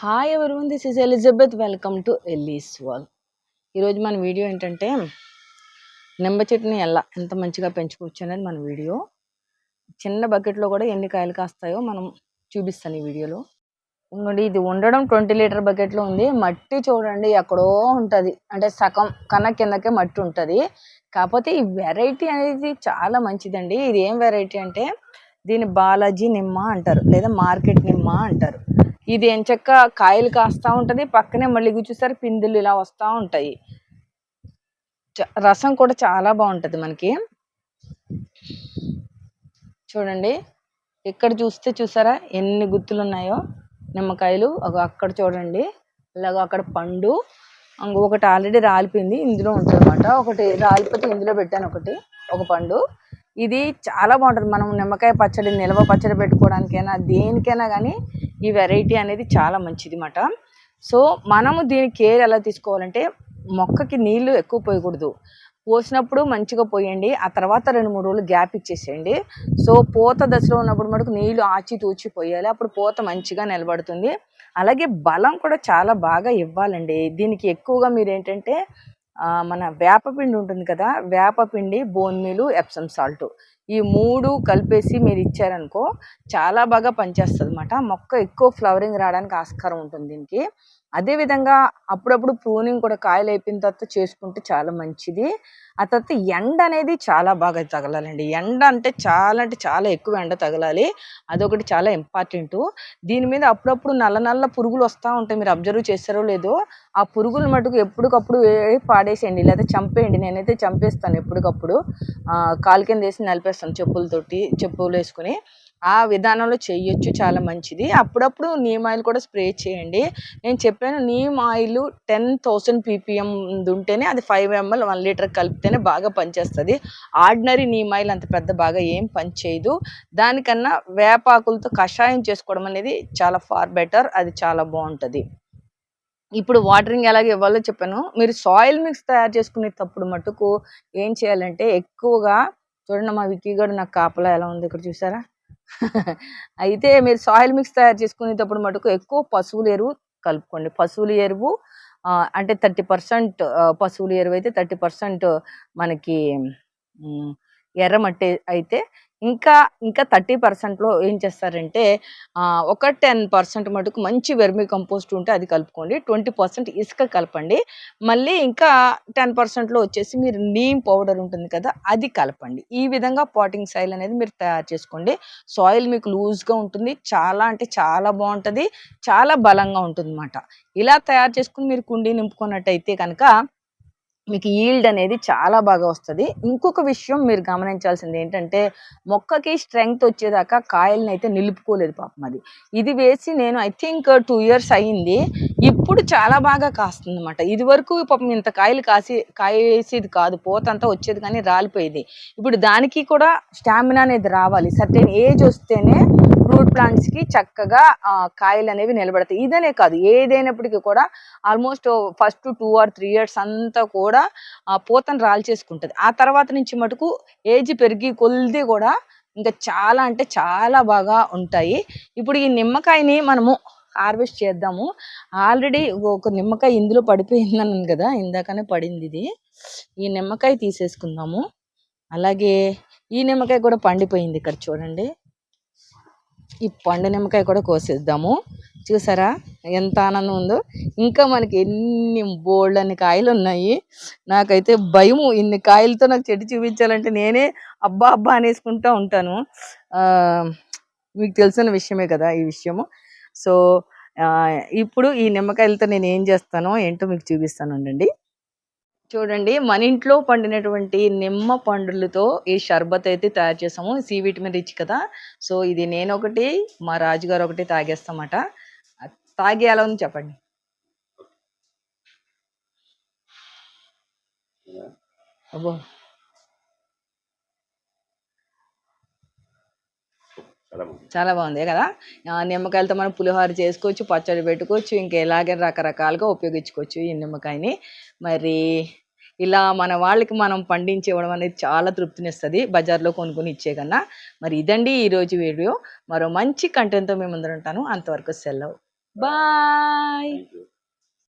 Hi ఎవరు this is Elizabeth welcome to Ellie's Wall ఈరోజు మన వీడియో ఏంటంటే నిమ్మ చెట్టుని ఎలా ఎంత మంచిగా పెంచుకోవచ్చు అనేది మన వీడియో. చిన్న బకెట్లో కూడా ఎన్ని కాయలు కాస్తాయో మనం చూపిస్తాను ఈ వీడియోలో. ఇంకోటి ఇది ఉండడం ట్వంటీ లీటర్ బకెట్లో ఉంది. మట్టి చూడండి ఎక్కడో ఉంటుంది. అంటే సగం కన్నా కిందకే మట్టి ఉంటుంది. కాకపోతే ఈ వెరైటీ అనేది చాలా మంచిదండి. ఇది ఏం వెరైటీ అంటే దీని బాలాజీ నిమ్మ అంటారు లేదా మార్కెట్ నిమ్మ అంటారు. ఇది ఎంచక్క కాయలు కాస్తూ ఉంటుంది. పక్కనే మళ్ళీ చూసారు పిందులు ఇలా వస్తూ ఉంటాయి. చ- రసం కూడా చాలా బాగుంటుంది మనకి. చూడండి. ఇక్కడ చూస్తే చూసారా? ఎన్ని గుత్తులు ఉన్నాయో నిమ్మకాయలు అక్కడ చూడండి. అలాగో అక్కడ పండు ఒకటి ఆల్రెడీ రాలిపోయింది. ఇందులో ఉంటుందన్నమాట. ఒకటి రాలిపోతే ఇందులో పెట్టాను ఒకటి ఒక పండు. ఇది చాలా బాగుంటుంది. మనం నిమ్మకాయ పచ్చడి నిల్వ పచ్చడి పెట్టుకోవడానికైనా దేనికైనా కానీ ఈ వెరైటీ అనేది చాలా మంచిది అన్నమాట సో మనము దీని కేర్ ఎలా తీసుకోవాలంటే మొక్కకి నీళ్ళు ఎక్కువ పోయకూడదు. పోసినప్పుడు మంచిగా పోయండి ఆ తర్వాత రెండు మూడు రోజులు గ్యాప్ ఇచ్చేసేయండి. సో పూత దశలో ఉన్నప్పుడు మటుకు నీళ్ళు ఆచి తూచి పోయాలి అప్పుడు పూత మంచిగా నిలబడుతుంది. అలాగే బలం కూడా చాలా బాగా ఇవ్వాలండి. దీనికి ఎక్కువగా మీరు ఏంటంటే మన వేపపిండి ఉంటుంది కదా వేపపిండి బోన్ మీలు ఎప్సమ్ సాల్ట్ ఈ మూడు కలిపేసి మీరు ఇచ్చారనుకో చాలా బాగా పనిచేస్తుంది అనమాట మొక్క ఎక్కువ ఫ్లవరింగ్ రావడానికి ఆస్కారం ఉంటుంది దీనికి. అదేవిధంగా అప్పుడప్పుడు ప్రూనింగ్ కూడా కాయలు అయిపోయిన తర్వాత చేసుకుంటే చాలా మంచిది. ఆ తర్వాత ఎండ అనేది చాలా బాగా తగలాలండి. ఎండ అంటే చాలా అంటే చాలా ఎక్కువ ఎండ తగలాలి. అదొకటి చాలా ఇంపార్టెంట్ దీని మీద అప్పుడప్పుడు నల్ల నల్ల పురుగులు వస్తూ ఉంటాయి. మీరు అబ్జర్వ్ చేస్తారో లేదో ఆ పురుగులు మటుకు ఎప్పటికప్పుడు పాడేసేయండి. లేదా చంపేయండి. నేనైతే చంపేస్తాను ఎప్పటికప్పుడు. కాలు కింద వేసి నలిపేస్తాను. చెప్పులతోటి చెప్పులు వేసుకుని ఆ విధానంలో చేయొచ్చు చాలా మంచిది. అప్పుడప్పుడు నీమ్ ఆయిల్ కూడా స్ప్రే చేయండి. నేను చెప్పాను neem oil ten thousand PPM ఉంటేనే అది ఫైవ్ ఎంఎల్ వన్ లీటర్ కలిపితేనే బాగా పనిచేస్తుంది. ఆర్డినరీ నీమ్ ఆయిల్ అంత పెద్ద బాగా ఏం పనిచేయదు దానికన్నా వేపాకులతో కషాయం చేసుకోవడం అనేది చాలా ఫార్ బెటర్ అది చాలా బాగుంటుంది. ఇప్పుడు వాటరింగ్ ఎలాగ ఇవ్వాలో చెప్పాను. మీరు సాయిల్ మిక్స్ తయారు చేసుకునేటప్పుడు మటుకు ఏం చేయాలంటే ఎక్కువగా చూడండి మా విక్కీ గడు నాకు కాపలా ఎలా ఉంది ఇక్కడ చూసారా? అయితే మీరు సాయిల్ మిక్స్ తయారు చేసుకునేటప్పుడు మటుకు ఎక్కువ పశువుల ఎరువు కలుపుకోండి. పశువుల ఎరువు అంటే థర్టీ పర్సెంట్ పశువుల ఎరువు అయితే థర్టీ పర్సెంట్ మనకి ఎర్రమట్టి అయితే ఇంకా ఇంకా థర్టీ పర్సెంట్లో ఏం చేస్తారంటే ఒక టెన్ పర్సెంట్ మటుకు మంచి వెర్మి కంపోస్ట్ ఉంటే అది కలుపుకోండి ట్వంటీ పర్సెంట్ ఇసుక కలపండి. మళ్ళీ ఇంకా టెన్ పర్సెంట్లో వచ్చేసి మీరు నీమ్ పౌడర్ ఉంటుంది కదా అది కలపండి. ఈ విధంగా పాటింగ్ సాయిల్ అనేది మీరు తయారు చేసుకోండి. సాయిల్ మీకు లూజ్గా ఉంటుంది చాలా అంటే చాలా బాగుంటుంది చాలా బలంగా ఉంటుంది అన్నమాట ఇలా తయారు చేసుకుని మీరు కుండీ నింపుకున్నట్టయితే కనుక మీకు ఈల్డ్ అనేది చాలా బాగా వస్తుంది. ఇంకొక విషయం మీరు గమనించాల్సింది ఏంటంటే మొక్కకి స్ట్రెంగ్త్ వచ్చేదాకా కాయల్ని అయితే నిలుపుకోలేదు పాపం అది. ఇది వేసి నేను ఐ థింక్ టూ ఇయర్స్ అయ్యింది ఇప్పుడు చాలా బాగా కాస్తుంది అనమాట ఇది వరకు పాపం ఇంత కాయలు కాసి కాయేసేది కాదు. పోతంతా వచ్చేది కానీ రాలిపోయేది. ఇప్పుడు దానికి కూడా స్టామినా అనేది రావాలి. సర్టెన్ ఏజ్ వస్తేనే ఫ్రూట్ ప్లాంట్స్కి చక్కగా కాయలు అనేవి నిలబడతాయి. ఇదనే కాదు ఏదైనప్పటికీ కూడా almost first two or three years అంతా కూడా ఆ పూతను రాల్చేసుకుంటుంది. ఆ తర్వాత నుంచి మటుకు ఏజ్ పెరిగి కొలిది కూడా ఇంకా చాలా అంటే చాలా బాగా ఉంటాయి. ఇప్పుడు ఈ నిమ్మకాయని మనము హార్వెస్ట్ చేద్దాము. ఆల్రెడీ ఒక నిమ్మకాయ ఇందులో పడిపోయింది అన్నాను కదా ఇందాకనే పడింది ఇది. ఈ నిమ్మకాయ తీసేసుకుందాము. అలాగే ఈ నిమ్మకాయ కూడా పండిపోయింది ఇక్కడ చూడండి. ఈ పండు నిమ్మకాయ కూడా కోసేద్దాము. చూసారా? ఎంత ఆనందం ఉందో. ఇంకా మనకి ఎన్ని బోల్డ్ అన్ని కాయలు ఉన్నాయి. నాకైతే భయము. ఇన్ని కాయలతో నాకు చెట్టు చూపించాలంటే నేనే అబ్బా అబ్బా అనేసుకుంటా ఉంటాను. మీకు తెలిసిన విషయమే కదా ఈ విషయము. సో ఇప్పుడు ఈ నిమ్మకాయలతో నేను ఏం చేస్తానో ఏంటో మీకు చూపిస్తాను ఉండండి. చూడండి మన ఇంట్లో పండినటువంటి నిమ్మ పండులతో ఈ షర్బత్ అయితే తయారు చేసాము సి విటమిన్ రిచ్ కదా. సో ఇది నేను ఒకటి మా రాజుగారు ఒకటి తాగేస్తామట. అది తాగి ఎలా ఉంది చెప్పండి. అబ్బో. చాలా బాగుంది. కదా? నిమ్మకాయలతో మనం పులిహోర చేసుకోవచ్చు పచ్చడి పెట్టుకోవచ్చు ఇంకా ఎలాగే రకరకాలుగా ఉపయోగించుకోవచ్చు ఈ నిమ్మకాయని. మరి ఇలా మన వాళ్ళకి మనం పండించి ఇవ్వడం అనేది చాలా తృప్తినిస్తుంది. బజార్లో కొనుక్కొని ఇచ్చే కన్నా. మరి ఇదండి ఈరోజు వీడియో. మరో మంచి కంటెంట్తో మేము ముందర ఉంటాను. అంతవరకు సెలవు. బాయ్